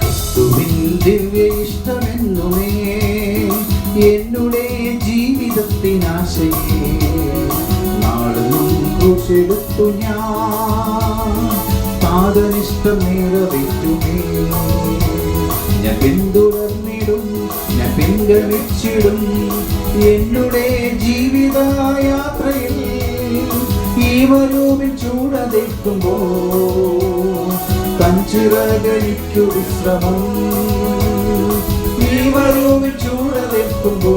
ക്രിസ്തുവിൻ ദിവ്യ ഇഷ്ടമെന്നുമേ എന്നുടെ ജീവിതത്തിനാശയേ. നാളെന്നും ക്രൂശെടുത്തു ഞാൻ. പിന്തുടർന്നിടും ഞാൻ പിൻഗമിച്ചിടും. എന്നുടെ ഈ വരൂപിൽ ചൂടതിക്കുമ്പോ കഞ്ചിറകഴിക്കു വിശ്രമം ഈ ചൂടതിക്കുമ്പോ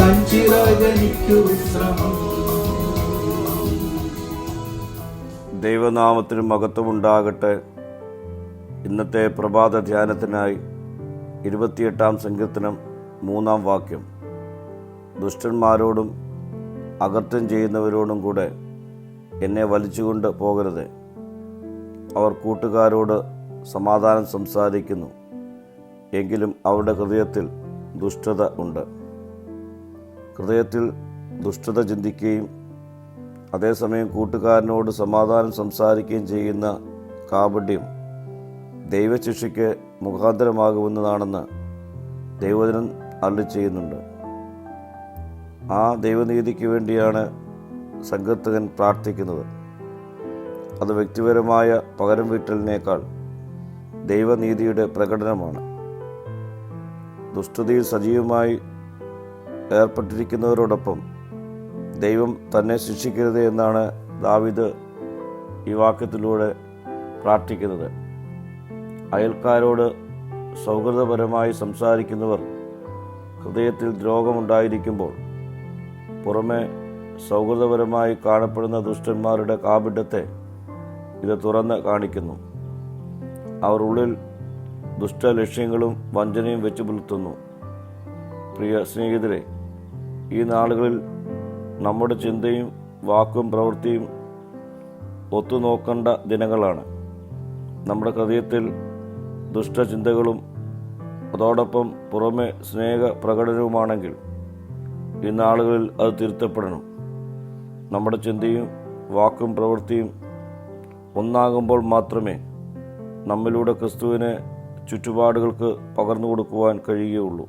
കഞ്ചിറകഴിക്കു വിശ്രമം. ദൈവനാമത്തിന് മഹത്വമുണ്ടാകട്ടെ. ഇന്നത്തെ പ്രഭാത ധ്യാനത്തിനായി ഇരുപത്തിയെട്ടാം സങ്കീർത്തനം മൂന്നാം വാക്യം. ദുഷ്ടന്മാരോടും അകൃത്യം ചെയ്യുന്നവരോടും കൂടെ എന്നെ വലിച്ചുകൊണ്ട് പോകരുത്. അവർ കൂട്ടുകാരോട് സമാധാനം സംസാരിക്കുന്നു. എങ്കിലും അവരുടെ ഹൃദയത്തിൽ ദുഷ്ടത ഉണ്ട്. ഹൃദയത്തിൽ ദുഷ്ടത ചിന്തിക്കുകയും അതേസമയം കൂട്ടുകാരനോട് സമാധാനം സംസാരിക്കുകയും ചെയ്യുന്ന കാപട്യം ദൈവശിക്ഷയ്ക്ക് മുഖാന്തരമാകുമെന്നതാണെന്ന് ദൈവജനം അള്ളി ചെയ്യുന്നുണ്ട്. ആ ദൈവനീതിക്ക് വേണ്ടിയാണ് സംഘത്തകൻ പ്രാർത്ഥിക്കുന്നത്. അത് വ്യക്തിപരമായ പകരം വീട്ടലിനേക്കാൾ ദൈവനീതിയുടെ പ്രകടനമാണ്. ദുഷ്ടതയിൽ സജീവമായി ഏർപ്പെട്ടിരിക്കുന്നവരോടൊപ്പം ദൈവം തന്നെ ശിക്ഷിക്കരുത് എന്നാണ് ദാവിദ് ഈ വാക്യത്തിലൂടെ പ്രാർത്ഥിക്കുന്നത്. അയൽക്കാരോട് സൗഹൃദപരമായി സംസാരിക്കുന്നവർ ഹൃദയത്തിൽ ദ്രോഹമുണ്ടായിരിക്കുമ്പോൾ പുറമെ സൗഹൃദപരമായി കാണപ്പെടുന്ന ദുഷ്ടന്മാരുടെ കാപിഡത്തെ ഇത് തുറന്ന് കാണിക്കുന്നു. അവർ ഉള്ളിൽ ദുഷ്ടലക്ഷ്യങ്ങളും വഞ്ചനയും വെച്ച് പുലർത്തുന്നു. പ്രിയ സ്നേഹിതരെ ഈ നാളുകളിൽ നമ്മുടെ ചിന്തയും വാക്കും പ്രവൃത്തിയും ഒത്തുനോക്കേണ്ട ദിനങ്ങളാണ്. നമ്മുടെ ഹൃദയത്തിൽ ദുഷ്ടചിന്തകളും അതോടൊപ്പം പുറമെ സ്നേഹ പ്രകടനവുമാണെങ്കിൽ ഈ നാളുകളിൽ അത് തിരുത്തപ്പെടണം. നമ്മുടെ ചിന്തയും വാക്കും പ്രവൃത്തിയും ഒന്നാകുമ്പോൾ മാത്രമേ നമ്മിലൂടെ ക്രിസ്തുവിനെ ചുറ്റുപാടുകൾക്ക് പകർന്നു കൊടുക്കുവാൻ കഴിയുകയുള്ളൂ.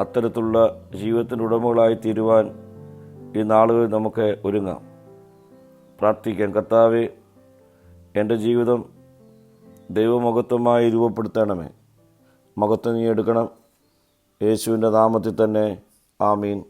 അത്തരത്തിലുള്ള ജീവിതത്തിന്റെ ഉടമകളായി തീരുവാൻ ഈ നാളുകളിൽ നമുക്ക് ഒരുങ്ങാം. പ്രാർത്ഥിക്കാം. കർത്താവെ എന്റെ ജീവിതം ദൈവമഹത്വമായി രൂപപ്പെടുത്തണമേ. മഹത്വം നീ എടുക്കണം. യേശുവിന്റെ നാമത്തിൽ തന്നെ Amen.